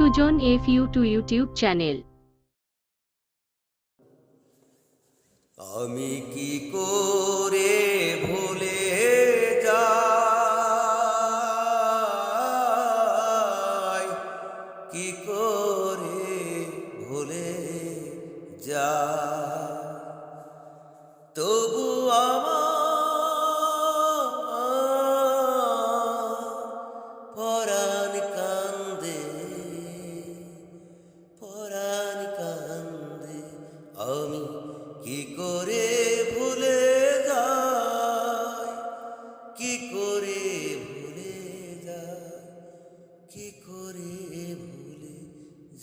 Sujan F U two YouTube channel আমি কি করে ভুলে যাই? কি করে ভুলে যা তবু আমার করে ভুলে যাই কি করে ভুলে যাই কি করে ভুলে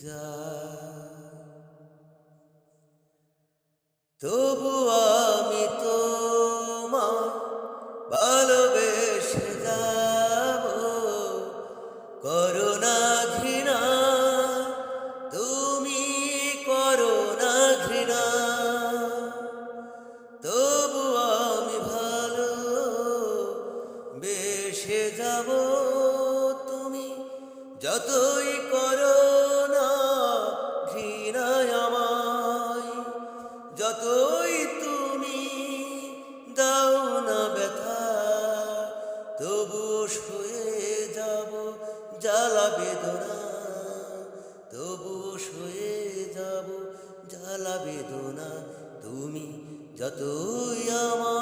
যাই তবু আমি তোমার ভালোবেসে যাব। করোনা বেসে যাব তুমি যতই করো না, ঘৃণায় আমায়। যতই তুমি দাও না ব্যথা, তবু শুয়ে যাব জ্বালা বেদনা। তবু শুয়ে যাব জ্বালা বেদনা। তুমি যতই আমার